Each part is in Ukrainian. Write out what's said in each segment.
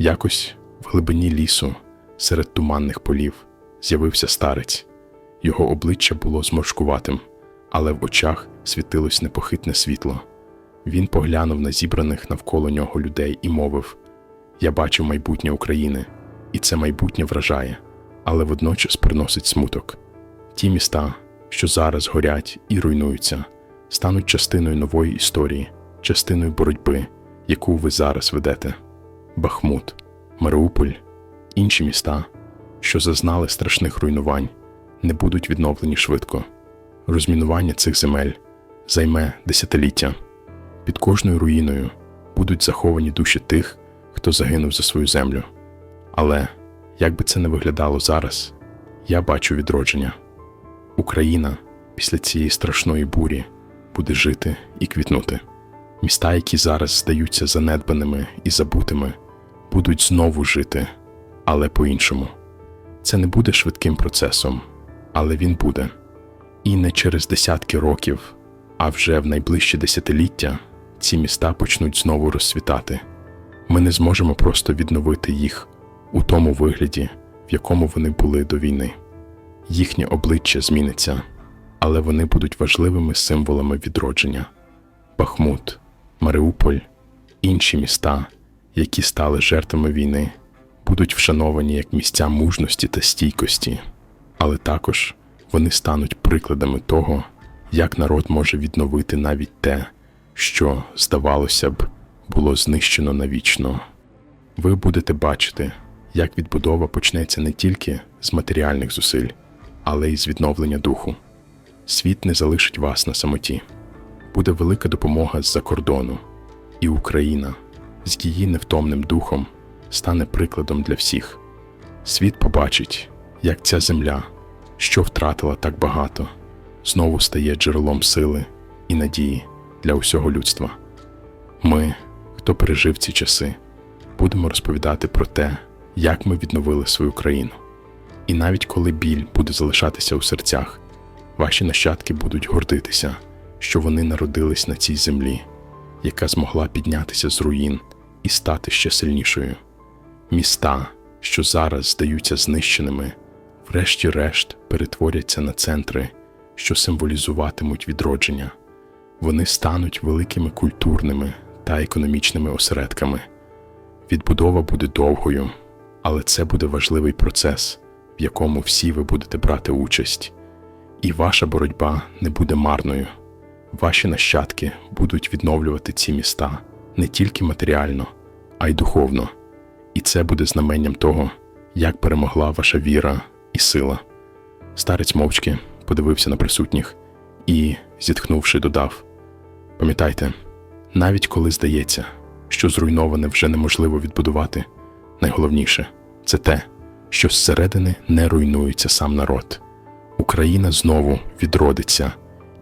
Якось в глибині лісу, серед туманних полів, з'явився старець. Його обличчя було зморшкуватим, але в очах світилось непохитне світло. Він поглянув на зібраних навколо нього людей і мовив: Я бачу майбутнє України, і це майбутнє вражає, але водночас приносить смуток. Ті міста, що зараз горять і руйнуються, стануть частиною нової історії, частиною боротьби, яку ви зараз ведете. Бахмут, Маріуполь, інші міста, що зазнали страшних руйнувань, не будуть відновлені швидко. Розмінування цих земель займе десятиліття. Під кожною руїною будуть заховані душі тих, хто загинув за свою землю. Але, як би це не виглядало зараз, я бачу відродження. Україна після цієї страшної бурі буде жити і квітнути. Міста, які зараз здаються занедбаними і забутими, будуть знову жити, але по-іншому. Це не буде швидким процесом, але він буде. І не через десятки років, а вже в найближчі десятиліття ці міста почнуть знову розцвітати. Ми не зможемо просто відновити їх у тому вигляді, в якому вони були до війни. Їхнє обличчя зміниться, але вони будуть важливими символами відродження. Бахмут, Маріуполь, інші міста, які стали жертвами війни, будуть вшановані як місця мужності та стійкості, але також вони стануть прикладами того, як народ може відновити навіть те, що, здавалося б, було знищено навічно. Ви будете бачити, як відбудова почнеться не тільки з матеріальних зусиль, але й з відновлення духу. Світ не залишить вас на самоті. Буде велика допомога з-за кордону, і Україна з її невтомним духом стане прикладом для всіх. Світ побачить, як ця земля, що втратила так багато, знову стає джерелом сили і надії для усього людства. Ми, хто пережив ці часи, будемо розповідати про те, як ми відновили свою країну. І навіть коли біль буде залишатися у серцях, ваші нащадки будуть гордитися, що вони народились на цій землі, яка змогла піднятися з руїн і стати ще сильнішою. Міста, що зараз здаються знищеними, врешті-решт перетворяться на центри, що символізуватимуть відродження. Вони стануть великими культурними та економічними осередками. Відбудова буде довгою, але це буде важливий процес, в якому всі ви будете брати участь. І ваша боротьба не буде марною. Ваші нащадки будуть відновлювати ці міста не тільки матеріально, а й духовно. І це буде знаменням того, як перемогла ваша віра і сила. Старець мовчки подивився на присутніх і, зітхнувши, додав: Пам'ятайте, навіть коли здається, що зруйноване вже неможливо відбудувати, найголовніше це те, що зсередини не руйнується сам народ. Україна знову відродиться,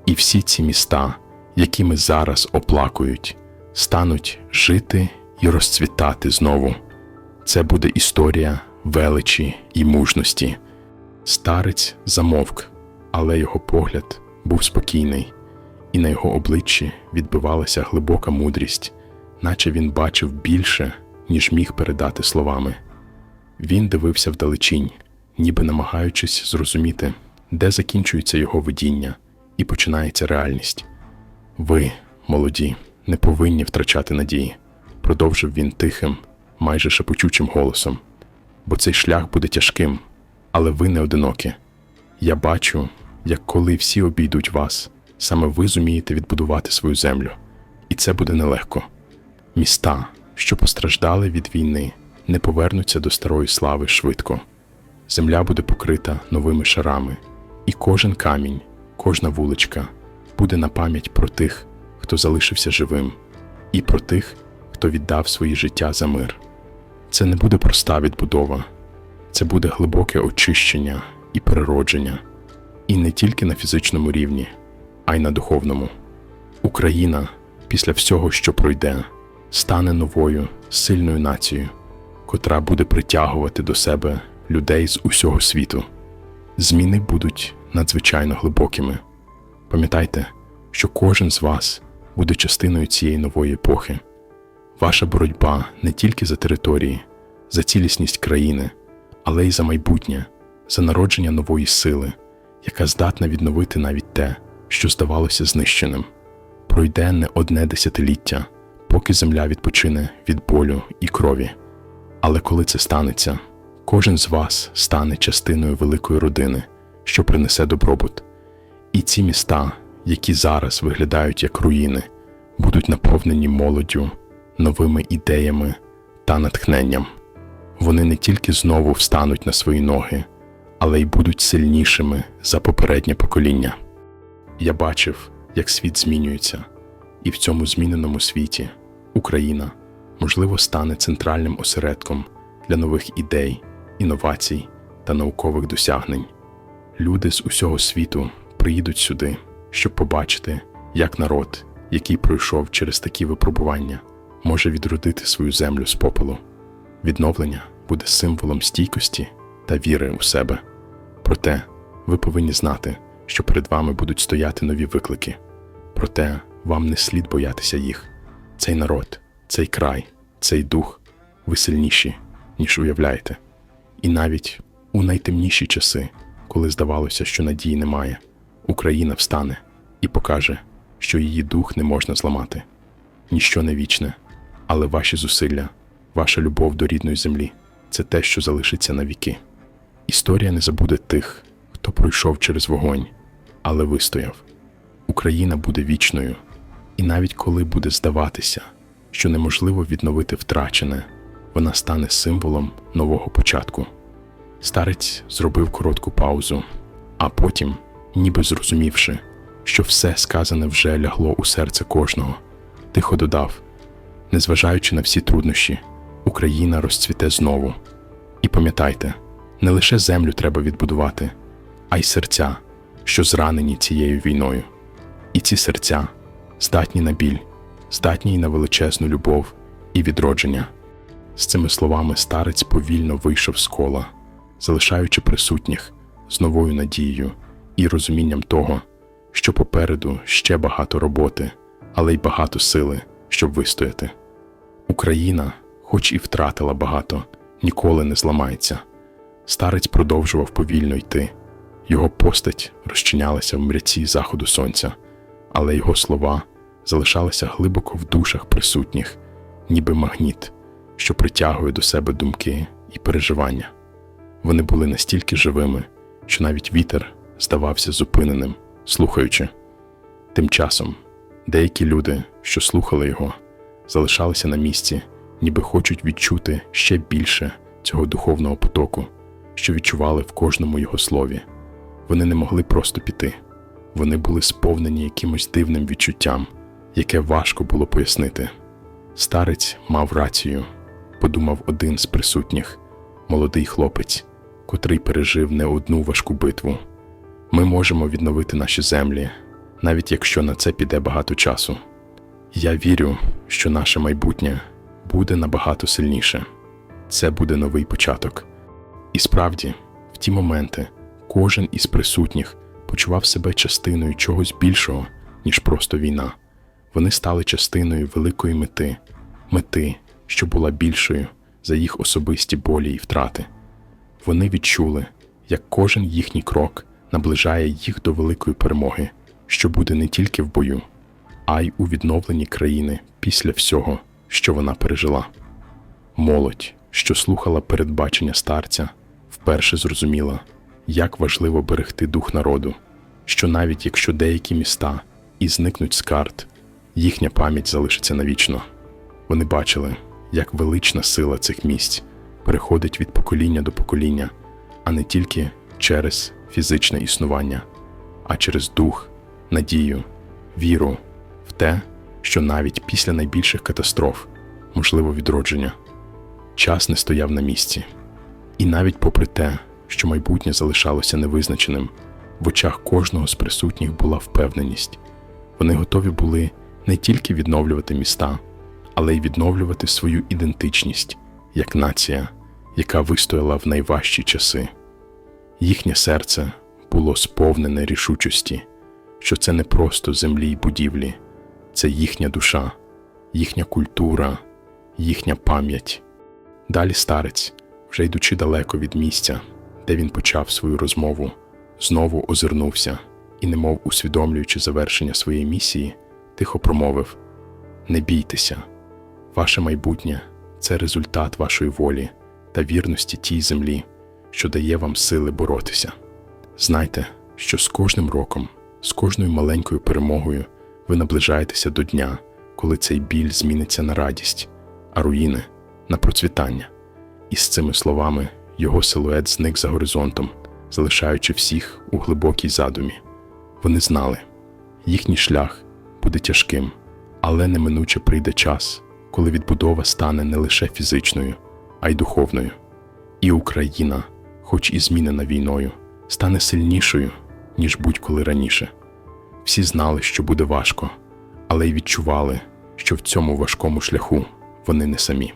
і всі ці міста, які ми зараз оплакують, стануть жити і розцвітати знову. Це буде історія величі і мужності. Старець замовк, але його погляд був спокійний, і на його обличчі відбивалася глибока мудрість, наче він бачив більше, ніж міг передати словами. Він дивився вдалечінь, ніби намагаючись зрозуміти, де закінчується його видіння і починається реальність. Ви, молоді, не повинні втрачати надії, продовжив він тихим, майже шепочучим голосом, бо цей шлях буде тяжким, але ви не одинокі. Я бачу, як коли всі обійдуть вас, саме ви зумієте відбудувати свою землю, і це буде нелегко. Міста, що постраждали від війни, не повернуться до старої слави швидко. Земля буде покрита новими шарами, і кожен камінь, кожна вуличка буде на пам'ять про тих, хто залишився живим, і про тих, хто віддав своє життя за мир. Це не буде проста відбудова, це буде глибоке очищення і переродження, і не тільки на фізичному рівні, а й на духовному. Україна після всього, що пройде, стане новою сильною нацією, котра буде притягувати до себе людей з усього світу. Зміни будуть надзвичайно глибокими. Пам'ятайте, що кожен з вас буде частиною цієї нової епохи. Ваша боротьба не тільки за території, за цілісність країни, але й за майбутнє, за народження нової сили, яка здатна відновити навіть те, що здавалося знищеним. Пройде не одне десятиліття, поки земля відпочине від болю і крові. Але коли це станеться, кожен з вас стане частиною великої родини, що принесе добробут. І ці міста, які зараз виглядають як руїни, будуть наповнені молоддю, новими ідеями та натхненням. Вони не тільки знову встануть на свої ноги, але й будуть сильнішими за попереднє покоління. Я бачив, як світ змінюється, і в цьому зміненому світі Україна, можливо, стане центральним осередком для нових ідей, інновацій та наукових досягнень. Люди з усього світу приїдуть сюди, щоб побачити, як народ, який пройшов через такі випробування, може відродити свою землю з попелу. Відновлення буде символом стійкості та віри у себе. Проте ви повинні знати, що перед вами будуть стояти нові виклики. Проте вам не слід боятися їх. Цей народ, цей край, цей дух ви сильніші, ніж уявляєте. І навіть у найтемніші часи, коли здавалося, що надії немає, Україна встане і покаже, що її дух не можна зламати. Ніщо не вічне, але ваші зусилля, ваша любов до рідної землі це те, що залишиться на віки. Історія не забуде тих, хто пройшов через вогонь, але вистояв. Україна буде вічною, і навіть коли буде здаватися, що неможливо відновити втрачене, вона стане символом нового початку. Старець зробив коротку паузу, а потім, ніби зрозумівши, що все сказане вже лягло у серце кожного, тихо додав: незважаючи на всі труднощі, Україна розцвіте знову. І пам'ятайте, не лише землю треба відбудувати, а й серця, що зранені цією війною. І ці серця здатні на біль, здатні й на величезну любов і відродження. З цими словами старець повільно вийшов з кола, залишаючи присутніх з новою надією і розумінням того, що попереду ще багато роботи, але й багато сили, щоб вистояти. Україна, хоч і втратила багато, ніколи не зламається. Старець продовжував повільно йти. Його постать розчинялася в мряці заходу сонця, але його слова залишалися глибоко в душах присутніх, ніби магніт, що притягує до себе думки і переживання. Вони були настільки живими, що навіть вітер здавався зупиненим, слухаючи. Тим часом деякі люди, що слухали його, залишалися на місці, ніби хочуть відчути ще більше цього духовного потоку, що відчували в кожному його слові. Вони не могли просто піти, вони були сповнені якимось дивним відчуттям, яке важко було пояснити. Старець мав рацію, подумав один з присутніх, молодий хлопець, котрий пережив не одну важку битву. Ми можемо відновити наші землі, навіть якщо на це піде багато часу. Я вірю, що наше майбутнє буде набагато сильніше. Це буде новий початок. І справді, в ті моменти, кожен із присутніх почував себе частиною чогось більшого, ніж просто війна. Вони стали частиною великої мети, мети, що була більшою за їх особисті болі і втрати. Вони відчули, як кожен їхній крок наближає їх до великої перемоги, що буде не тільки в бою, а й у відновленні країни після всього, що вона пережила. Молодь, що слухала передбачення старця, вперше зрозуміла, як важливо берегти дух народу, що навіть якщо деякі міста і зникнуть з карт, їхня пам'ять залишиться навічно. Вони бачили, як велична сила цих місць переходить від покоління до покоління, а не тільки через фізичне існування, а через дух, надію, віру в те, що навіть після найбільших катастроф можливо відродження. Час не стояв на місці. І навіть попри те, що майбутнє залишалося невизначеним, в очах кожного з присутніх була впевненість. Вони готові були не тільки відновлювати міста, але й відновлювати свою ідентичність як нація, яка вистояла в найважчі часи. Їхнє серце було сповнене рішучості, що це не просто землі й будівлі, це їхня душа, їхня культура, їхня пам'ять. Далі старець, вже йдучи далеко від місця, де він почав свою розмову, знову озирнувся і, немов усвідомлюючи завершення своєї місії, тихо промовив: Не бійтеся, ваше майбутнє це результат вашої волі та вірності тій землі, що дає вам сили боротися. Знайте, що з кожним роком, з кожною маленькою перемогою ви наближаєтеся до дня, коли цей біль зміниться на радість, а руїни на процвітання. І з цими словами його силует зник за горизонтом, залишаючи всіх у глибокій задумі. Вони знали, їхній шлях буде тяжким, але неминуче прийде час, коли відбудова стане не лише фізичною, а й духовною. І Україна, хоч і змінена війною, стане сильнішою, ніж будь-коли раніше. Всі знали, що буде важко, але й відчували, що в цьому важкому шляху вони не самі.